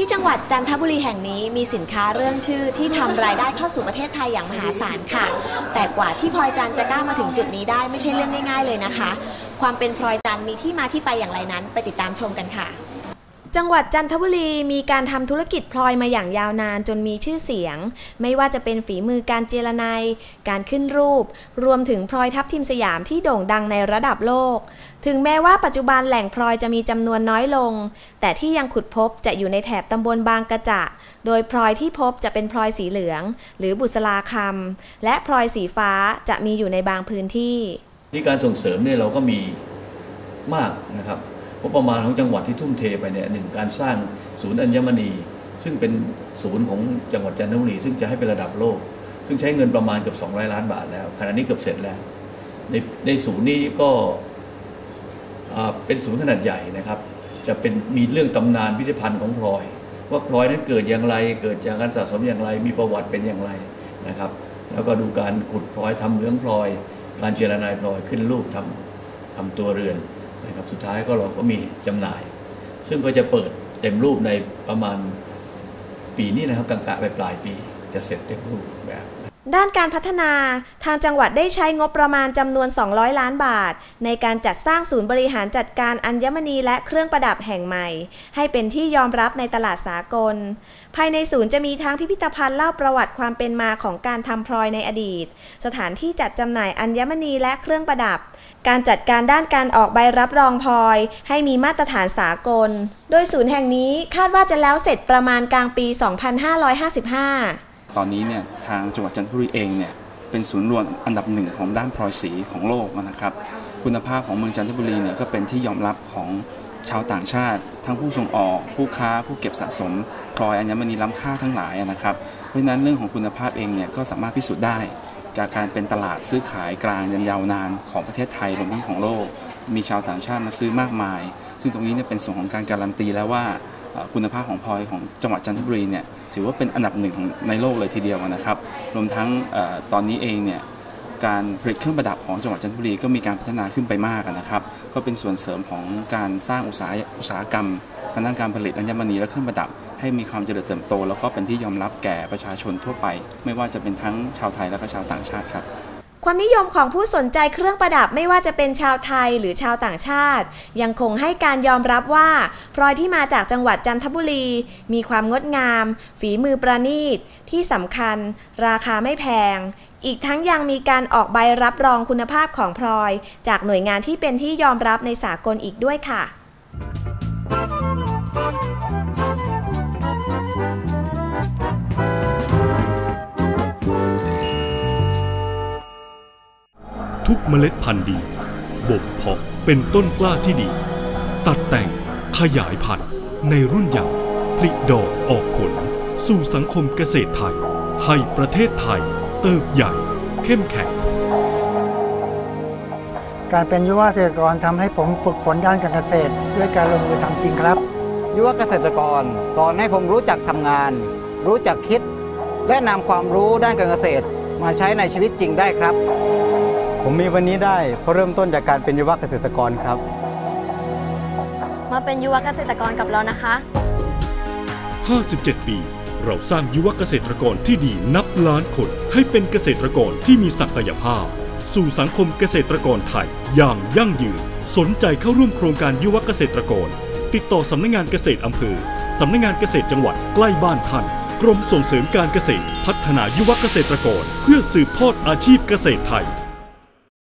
ที่จังหวัดจันทบุรีแห่งนี้มีสินค้าเรื่องชื่อที่ทำรายได้เข้าสู่ประเทศไทยอย่างมหาศาลค่ะ แต่กว่าที่พลอยจันทร์จะก้าวมาถึงจุดนี้ได้ไม่ใช่เรื่องง่าย ๆ เลยนะคะ ความเป็นพลอยจันทร์มีที่มาที่ไปอย่างไรนั้น ไปติดตามชมกันค่ะ จังหวัดจันทบุรีมีการทำธุรกิจพลอยมาอย่างยาวนานจนมีชื่อเสียง ไม่ว่าจะเป็นฝีมือการเจรไนายการขึ้นรูป รวมถึงพลอยทับทิมสยามที่โด่งดังในระดับโลก ถึงแม้ว่าปัจจุบันแหล่งพลอยจะมีจำนวนน้อยลง แต่ที่ยังขุดพบจะอยู่ในแถบตำบลบางกระจะ โดยพลอยที่พบจะเป็นพลอยสีเหลือง หรือบุษราคำและพลอยสีฟ้าจะมีอยู่ในบางพื้นที่นี่การส่งเสริมเนี่ยเราก็มีมากนะครับ งบประมาณของจังหวัดที่ทุ่มเทไปเนี่ยหนึ่งการสร้างศูนย์อัญมณี ซึ่งเป็นศูนย์ของจังหวัดจันทบุรีซึ่งจะให้เป็นระดับโลก ซึ่งใช้เงินประมาณเกือบ200 ล้านบาทแล้วขณะนี้เกือบเสร็จแล้ว ในในศูนย์นี้ก็เป็นศูนย์ขนาดใหญ่นะครับ จะเป็นมีเรื่องตำนานพิพิธภัณฑ์ของพลอย ว่าพลอยนั้นเกิดอย่างไร เกิดจากการสะสมอย่างไรมีประวัติเป็นอย่างไรนะครับ แล้วก็ดูการขุดพลอยทำเหมืองพลอย การเจรนายพลอยขึ้นรูปทำทำตัวเรือน นะครับสุดท้ายก็เราก็มีจำหน่าย ซึ่งก็จะเปิดเต็มรูปในประมาณปีนี้นะครับกลางๆไปปลายปีจะเสร็จเต็มรูปแบบ ด้านการพัฒนาทางจังหวัดได้ใช้งบประมาณจำนวน 200 ล้านบาท ในการจัดสร้างศูนย์บริหารจัดการอัญมณีและเครื่องประดับแห่งใหม่ ให้เป็นที่ยอมรับในตลาดสากล ภายในศูนย์จะมีทั้งพิพิธภัณฑ์เล่าประวัติความเป็นมาของการทำพลอยในอดีต สถานที่จัดจำหน่ายอัญมณีและเครื่องประดับ การจัดการด้านการออกใบรับรองพลอย ให้มีมาตรฐานสากล โดยศูนย์แห่งนี้คาดว่าจะแล้วเสร็จประมาณกลางปี 2555 ตอนนี้เนี่ยทางจังหวัดจันทบุรีเองเนี่ยเป็นศูนย์รวมอันดับหนึ่งของด้านพลอยสีของโลกนะครับ คุณภาพของเมืองจันทบุรีเนี่ยก็เป็นที่ยอมรับของชาวต่างชาติ ทั้งผู้ส่งออกผู้ค้าผู้เก็บสะสมพลอยอัญมณีล้ำค่าทั้งหลายนะครับ เพราะฉะนั้นเรื่องของคุณภาพเองเนี่ยก็สามารถพิสูจน์ได้ จากการเป็นตลาดซื้อขายกลางยันยาวนานของประเทศไทยรวมทั้งของโลก มีชาวต่างชาติมาซื้อมากมาย ซึ่งตรงนี้เนี่ยเป็นส่วนของการการันตีแล้วว่า คุณภาพของพลอยของจังหวัดจันทบุรีเนี่ยถือว่าเป็นอันดับหนึ่งของในโลกเลยทีเดียวนะครับ รวมทั้งอตอนนี้เองเนี่ยการผลิตเครื่องประดับของจังหวัดจันทบุรีก็มีการพัฒนาขึ้นไปมากนะครับ ก็เป็นส่วนเสริมของการสร้างอุตสาหอุตสาหกรรมทางด้านการผลิตอัญมณีและเครื่องประดับ ให้มีความเจริญเติบโต แล้วก็เป็นที่ยอมรับแก่ประชาชนทั่วไป ไม่ว่าจะเป็นทั้งชาวไทยและก็ชาวต่างชาติครับ ความนิยมของผู้สนใจเครื่องประดับไม่ว่าจะเป็นชาวไทยหรือชาวต่างชาติ ยังคงให้การยอมรับว่าพลอยที่มาจากจังหวัดจันทบุรี มีความงดงาม ฝีมือประณีต ที่สำคัญ ราคาไม่แพง อีกทั้งยังมีการออกใบรับรองคุณภาพของพลอย จากหน่วยงานที่เป็นที่ยอมรับในสากลอีกด้วยค่ะ ทุกเมล็ดพันธุ์ดีบ่มเพาะเป็นต้นกล้าที่ดี ตัดแต่งขยายพันธุ์ในรุ่นเยาว์ผลิดอกออกผล สู่สังคมเกษตรไทย ให้ประเทศไทย เติบใหญ่ เข้มแข็ง การเป็นยุวเกษตรกรทำให้ผมฝึกฝนด้านการเกษตร ด้วยการลงมือทำจริงครับ ยุวเกษตรกรสอนให้ผมรู้จักทำงาน รู้จักคิด และนำความรู้ด้านการเกษตรมาใช้ในชีวิตจริงได้ครับ ผมมีวันนี้ได้เพราะเริ่มต้นจากการเป็นยุวเกษตรกรครับ มาเป็นยุวเกษตรกรกับเรานะคะ 57 ปี เราสร้างยุวเกษตรกรที่ดีนับล้านคน ให้เป็นเกษตรกรที่มีศักยภาพ สู่สังคมเกษตรกรไทย อย่างยั่งยืน สนใจเข้าร่วมโครงการยุวเกษตรกร ติดต่อสำนักงานเกษตรอำเภอสำนักงานเกษตรจังหวัดใกล้บ้านท่านกรมส่งเสริมการเกษตร พัฒนายุวเกษตรกร เพื่อสืบทอดอาชีพเกษตรไทย